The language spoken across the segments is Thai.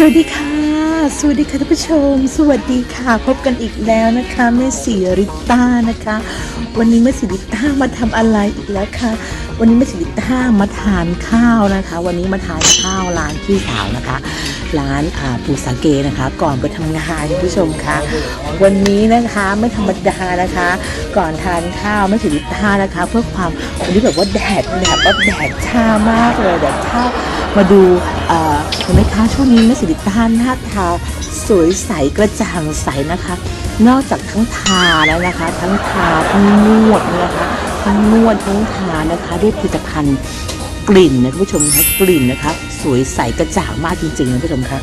สวัสดีค่ะ สวัสดีค่ะท่านผู้ชม สวัสดีค่ะ พบกันอีกแล้วนะคะแม่สีริต้านะคะ วันนี้แม่สีริต้ามาทำอะไรอีกแล้วคะวันนี้แม่สีริต้ามาทานข้าวนะคะ วันนี้มาทานข้าวร้านพี่สาวนะคะ ร้านอาปูสาเกนะคะ ก่อนไปทำงานคุณผู้ชมคะวันนี้นะคะไม่ธรรมดานะคะ ก่อนทานข้าวแม่สีริต้านะคะ เพื่อความวันนี้แบบว่าแดดแบบว่าแดดช่ามากเลยแดดช่า มาดูเห็นไหมคะช่วงนี้แม่สิริต้าหน้าทาสวยใสกระจ่างใสนะคะ นอกจากทั้งทาแล้วนะคะ ทั้งทาทั้งนวดนะคะทั้งนวดทั้งทานะคะด้วยผลิตภัณฑ์กลิ่นนะคุณผู้ชมคะกลิ่นนะคะ สวยใสกระจ่างมากจริงๆนะคุณผู้ชมคะ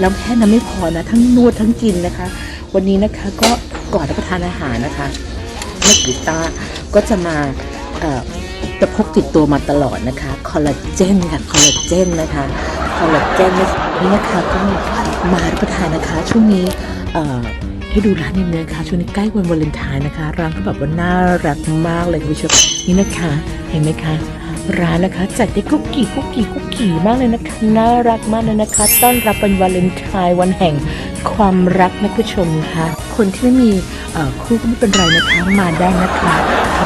แล้วแค่นั้นไม่พอนะ ทั้งนวดทั้งกินนะคะ วันนี้นะคะก็ก่อนรับประทานอาหารนะคะแม่สิริต้าก็จะมา จะพกติดตัวมาตลอดนะคะคอลลาเจนค่ะคอลลาเจนนะคะคอลลาเจนนี่นะคะก็มารับประทานนะคะ ช่วงนี้เอ่อให้ดูร้านนิดนึงนะคะช่วงนี้ใกล้วันวาเลนไทน์นะคะ ร้านก็แบบว่าน่ารักมากเลยคุณผู้ชมนี่นะคะเห็นไหมคะร้านนะคะจัดได้กุ๊กกี่กุ๊กกี่กุ๊กกี่มากเลยนะคะน่ารักมากเลยนะคะ ต้อนรับวันวาเลนไทน์วันแห่งความรักนะคุณผู้ชมคะคนที่ไม่มีคู่ก็ไม่เป็นไรนะคะมาได้นะคะ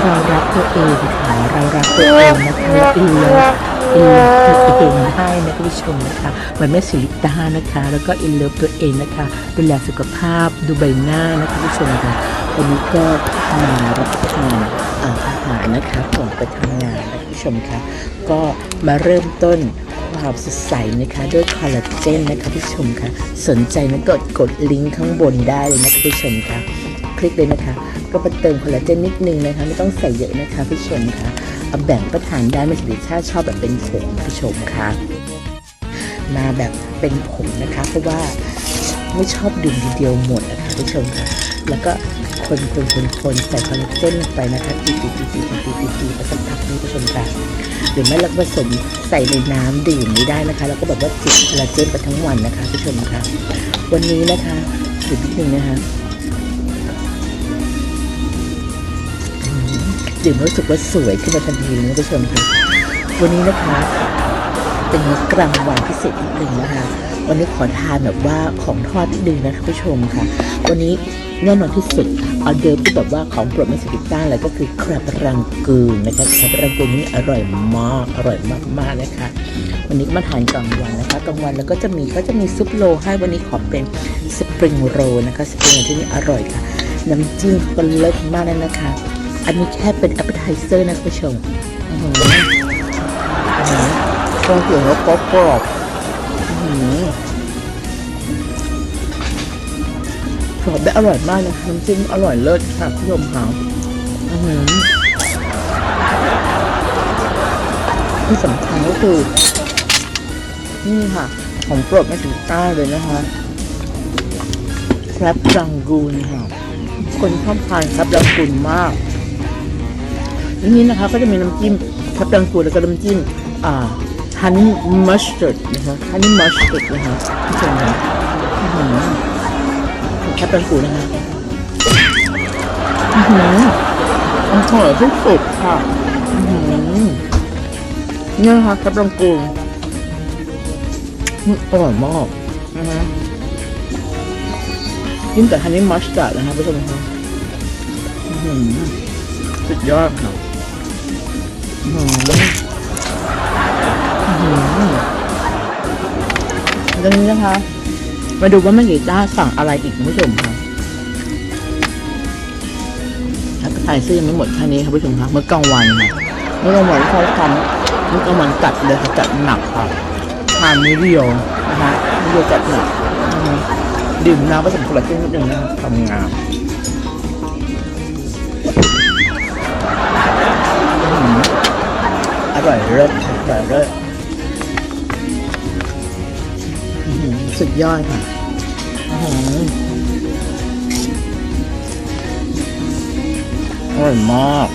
เรารักตัวเองค่ะ เรารักตัวเองนะคะอินเลิฟอินเลิฟตัวเองได้นะคุณผู้ชมนะคะเหมือนแม่สิริตานะคะ แล้วก็อินเลิฟตัวเองนะคะดูแลสุขภาพดูใบหน้านะคุณผู้ชมค่ะวันนี้ก็มารับประทานอาหารนะคะก่อนไปทำงานนะคุณผู้ชมค่ะก็มาเริ่มต้นความสดใสนะคะด้วยคอลลาเจนนะคะคุณผู้ชมค่ะสนใจนะกดกดลิงก์ข้างบนได้เลยนะคุณผู้ชมค่ะ ลิกเลยนะคะ ก็ไปเติมคอลลาเจนนิดนึงนะคะ ไม่ต้องใส่เยอะนะคะพี่ชมค่ะเอาแบ่งประทานได้ไม่ถือถ้าชอบแบบเป็นผงพี่ชมค่ะ มาแบบเป็นผงนะคะ เพราะว่าไม่ชอบดื่มทีเดียวหมดนะคะพี่ชมค่ะ แล้วก็คนคนคนคนใส่คอลลาเจนไปนะคะตีตีตีตีตีตีตีไปสักพักนี้ผู้ชมค่ะหรือไม่เราผสมใส่ในน้ำดื่มนี้ได้นะคะ แล้วก็แบบว่าจิบคอลลาเจนไปทั้งวันนะคะผู้ชมค่ะ วันนี้นะคะหยุดนิดนึงนะคะ ดื่มรู้สึกว่าสวยขึ้นมาทันทีเลยนะผู้ชมค่ะวันนี้นะคะเป็นมื้อกลางวันพิเศษนิดนึงนะคะ วันนี้ขอทานแบบว่าของทอดนิดนึงนะคะผู้ชมค่ะ วันนี้แน่นอนที่สุดออเดิร์ที่แบบว่าของโปรดไม่สกิต้าเลยก็คือคราบรังกูนนะคะคราบรังกูนนี่อร่อยมากอร่อยมากๆนะคะ วันนี้มาทานกลางวันนะคะกลางวันแล้วก็จะมีก็จะมีซุปโลให้วันนี้ขอเป็นสปริงโรนะคะสปริงโรที่นี่อร่อยค่ะ น้ำจิ้มก็เลิศมากเลยนะคะ อันนี้แค่เป็น appetizer นะคุณผู้ชมอื้อหืออื้อหือเครื่องเคียงแล้วกรอบกรอบอือหือกรอบได้อร่อยมากนะคะน้ำจิ้มอร่อยเลิศค่ะคุณผู้ชมค่ะที่สำคัญก็คือ นี่ค่ะ ของโปรดไม่ถึงต้าเลยนะคะแครบรังกูนค่ะคนชอบทานแครบรังกูนมาก อันนี้นะคะก็จะมีน้ำจิ้มทับดังกูแล้วก็น้ำจิ้มอ่าฮันนี่มัสตาร์ดนะคะฮันนี่มัสตาร์ดนะคะผู้ชมค่ะทับดังกูนะคะอื้อหืออร่อยที่สุดค่ะอื้อหือนี่ยนะคะทับดังกูอืมอร่อยมากนะคะจิ้มกับฮันนี่มัสตาร์ดนะคะผู้ชมค่ะอื้อหือสุดยอดค่ะ ตอนนี้นะคะ มาดูว่าแม่กีต้าสั่งอะไรอีกคุณผู้ชมค่ะถ้ากระต่ายซื้อยังไม่หมดแค่นี้ค่ะผู้ชมค่ะเมื่อกลางวันค่ะเมื่อกลางวันเขาทำเมื่อกลางวันจัดเลยค่ะจัดหนักค่ะทานมื้อเดียวนะคะมื้อเดียวจัดหนักดื่มน้ำผสมคลาเจนนิดนึงนะคะทำงานอ ร่อยเลิศค่ะอร่อยเลิศอื้อหือสุดยอดค่ะอื้อหืออร่อยมาก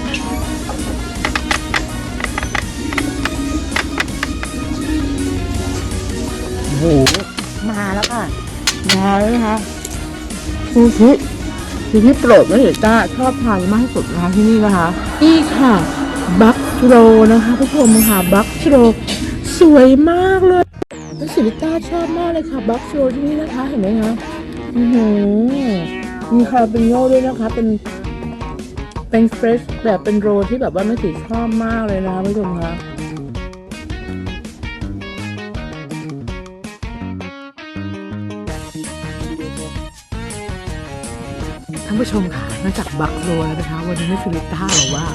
โอ้โหมาแล้วค่ะ มาแล้วนะคะซูชิซูชิโปรดไม่เห็นต้าชอบทานมากที่สุดนะคะที่นี่นะคะนี่ค่ะบัค โรนะคะผู้ชมค่ะบัคโรสวยมากเลยผู้ชสิริต้าชอบมากเลยค่ะบัคโชที่นี่นะคะเห็นไหมคะอือหือมีคาราเปโยด้วยนะคะ เป็นเป็นเฟรชแบบเป็นโรที่แบบว่าแม่สีชอบมากเลยนะคะผู้ชมคะท่านผู้ชมค่ะนอกจากบัคโรแล้วนะคะ วันนี้แม่สิริต้าบอกว่า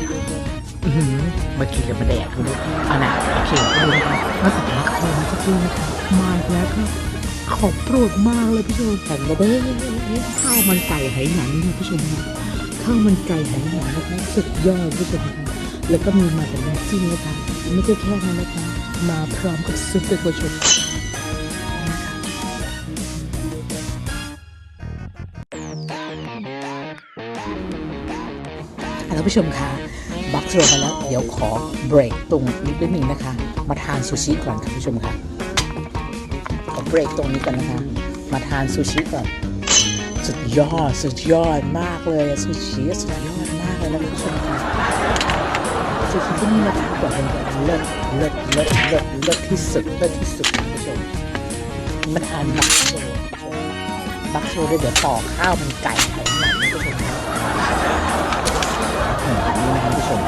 อือหือมากินกับมาแดกคุณลูกเอานะโอเคเอาเลยครับนอกจากบัคโรลสักครู่นะคะมาอีกแล้วครับของโปรดมากเลยพี่ชมแต่ไม่ได้ข้าวมันไก่ไหหนังนะพี่ชมค่ะข้าวมันไก่ไหหนังนะคะสุดยอดพี่ชมค่ะแล้วก็มีมาเป็นน้ำจิ้มนะคะไม่ใช่แค่นั้นนะคะมาพร้อมกับซุปด้วยคุณผู้ชมท่านผู้ชมคะ คโรมาแล้ว เดี๋ยวขอเบรกตรงนิดนึงนะคะ มาทานซูชิก่อนค่ะผู้ชมค่ะขอเบรกตรงนี้ก่อนนะคะ มาทานซูชิก่อนสุดยอดสุดยอดมากเลยซูชิสุดยอดมากเลยนะคุณผู้ชมค่ะซูชิที่นี่นะคะบอกเลยว่าเลิศเลิศเลิศเลิศเลิศที่สุดเลิศที่สุดคุณผู้ชมมาทานบัคโรบัคโรด้วยเดี๋ยวต่อข้าวมันไก่ไข่หนังคุณผู้ชม ค่ะอืมนี่นะคุณผู้ชม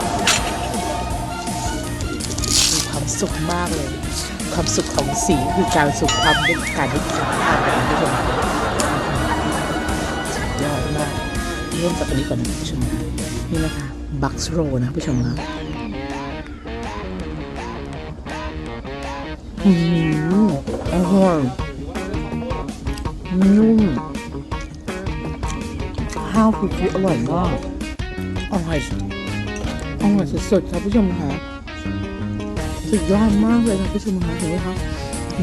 มีความสุขมากเลย ความสุขของสีคือการสุขความด้วยการได้กินข้าวกันคุณผู้ชมค่ะยอดมากเริ่มจากอันนี้ก่อนนะผู้ชมนะนี่นะคะบัคโรนะผู้ชมนะอืมอร่อยนุ่มข้าวคือคืออร่อยมาก อร่อยอร่อยสุดๆครับผู้ชมคะสุดยอดมากเลยครับผู้ชมคะเห็นไหมคะ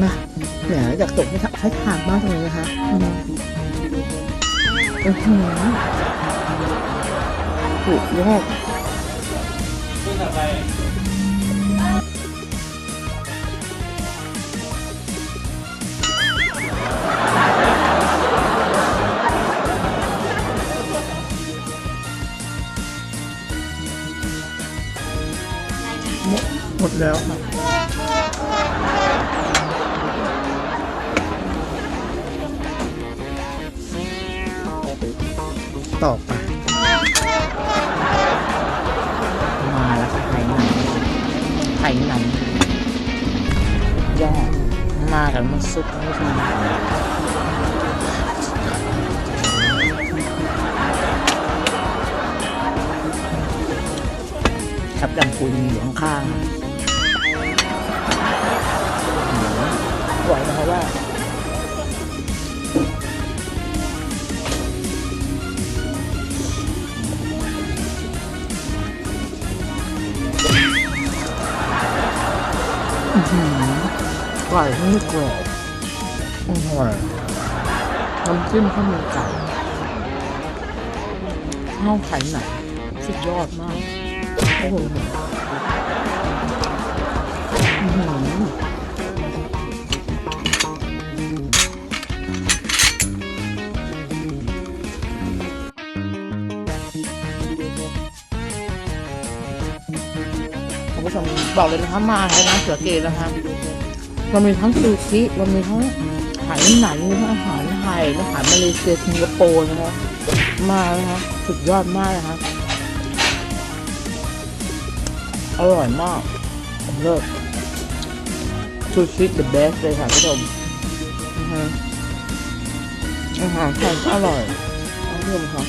มาแหมอยากตกไห้ทใช้ทานมากเลยนะคะอืมอื้อหือสุดยอด หมดหมดแล้วค่ะต่อไปมาแล้วค่ะไข่หนังไข่หนังยอดมากับน้ำซุปนี่คือ ครับดำปูยังอยู่ข้างๆไหวนะคะว่าไก่ที่กรอบอร่อยน้ำจิ้มข้าวมันไก่ข้าวไข่หนังสุดยอดมาก โอ้โหคุณผู้ชมบอกเลยนะคะมาแล้วนะเสือเกย์นะคะมันมีทั้งซูชิมันมีทั้งอาหารหนังมีทั้งอาหารไทยอาหารมาเลเซียสิงคโปร์นะคะมานะคะสุดยอดมากนะคะ อร่อยมาก ผมเลิศซูชิ the best เลยค่ะผู้ชมอือฮึอาหารไทยอร่อยท่านผู้ชมครับ